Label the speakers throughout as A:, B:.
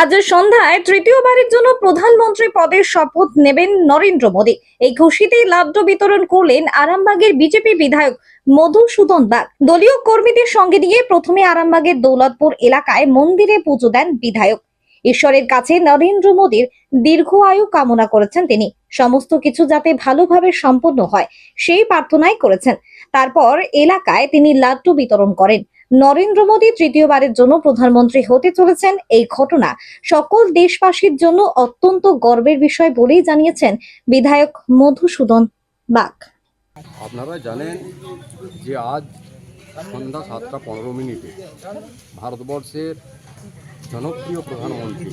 A: আজ সন্ধ্যায় তৃতীয়বারের জন্য প্রধানমন্ত্রী পদের শপথ নেবেন নরেন্দ্র মোদী। এই খুশিতেই লাড্ডু বিতরণ করলেন আরামবাগের বিজেপি বিধায়ক মধুসূদন বাগ দলীয় কর্মীদের সঙ্গে নিয়ে প্রথমে আরামবাগের দৌলতপুর এলাকায় মন্দিরে পুজো দেন বিধায়ক। ঈশ্বরের কাছে নরেন্দ্র মোদীর দীর্ঘ আয়ু কামনা করেছেন তিনি। সমস্ত কিছু যাতে ভালোভাবে সম্পন্ন হয়, সেই প্রার্থনাই করেছেন। তারপর এলাকায় তিনি লাড্ডু বিতরণ করেন। নরেন্দ্র মোদী তৃতীয়বারের জন্য প্রধানমন্ত্রী হতে চলেছেন এই ঘটনা। সকল দেশবাসীর জন্য অত্যন্ত গর্বের বিষয় বলেই জানিয়েছেন বিধায়ক মধুসূদন বাগ।
B: আপনারা জানেন যে আজ সন্ধ্যা সাতটা পনেরো মিনিটে ভারতবর্ষের জনপ্রিয় প্রধানমন্ত্রী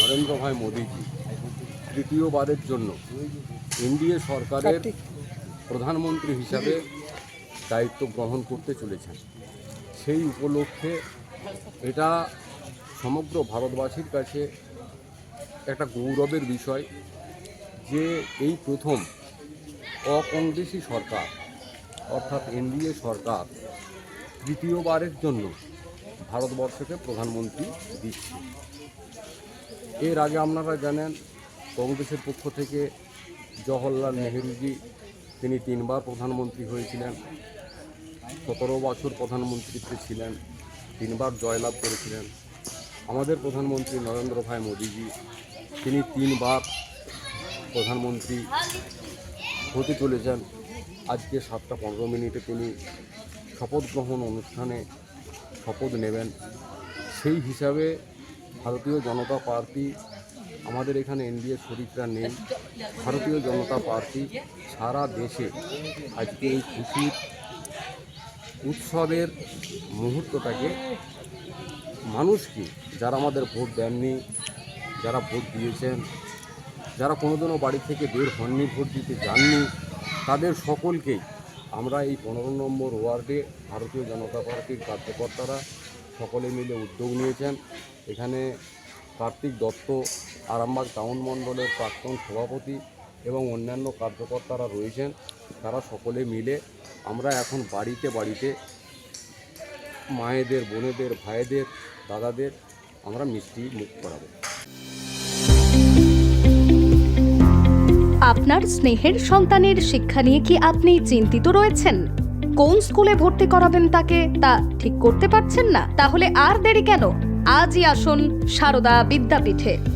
B: নরেন্দ্র ভাই মোদীজি তৃতীয়বারের জন্য এনডিএ সরকারের প্রধানমন্ত্রী হিসাবে দায়িত্ব গ্রহণ করতে চলেছেন। সেই উপলক্ষে এটা সমগ্র ভারতবাসীর কাছে একটা গৌরবের বিষয় যে এই প্রথম অকংগ্রেসী সরকার, অর্থাৎ এনডিএ সরকার তৃতীয়বারের জন্য ভারতবর্ষকে প্রধানমন্ত্রী দিচ্ছে। এর আগে আপনারা জানেন, কংগ্রেসের পক্ষ থেকে জওহরলাল নেহেরুজি তিনি তিনবার প্রধানমন্ত্রী হয়েছিলেন। সতেরো বছর প্রধানমন্ত্রীত্বে ছিলেন, তিনবার জয়লাভ করেছিলেন। আমাদের প্রধানমন্ত্রী নরেন্দ্র ভাই মোদীজি, তিনি তিনবার প্রধানমন্ত্রী হতে চলেছেন। আজকে সাতটা পনেরো মিনিটে তিনি শপথ গ্রহণ অনুষ্ঠানে শপথ নেবেন। সেই হিসাবে ভারতীয় জনতা পার্টি, আমাদের এখানে এনডিএ শরিকরা নেই। ভারতীয় জনতা পার্টি সারা দেশে আজকে এই খুশির উৎসবের মুহূর্তটাকে মানুষকে যারা আমাদের ভোট দেননি, যারা ভোট দিয়েছেন, যারা কোনোদিনও বাড়ি থেকে বের হননি, ভোট দিতে যাননি, তাদের সকলকেই আমরা এই পনেরো নম্বর ওয়ার্ডে ভারতীয় জনতা পার্টির কার্যকর্তারা সকলে মিলে উদ্যোগ নিয়েছেন। এখানে কার্তিক দত্ত, আরামবাগ টাউন মণ্ডলের প্রাক্তন সভাপতি এবং অন্যান্য কার্যকর্তারা রয়েছেন। তারা সকলে মিলে আমরা এখন বাড়িতে বাড়িতে মায়েদের, বোনেদের, ভাইদের, দাদাদের আমরা মিষ্টি মুখ করাবো।
C: আপনার স্নেহের সন্তানের শিক্ষা নিয়ে কি আপনি চিন্তিত রয়েছেন? কোন স্কুলে ভর্তি করাবেন তাকে, তা ঠিক করতে পারছেন না? তাহলে আর দেরি কেন? আজই আসুন সারদা বিদ্যাপীঠে।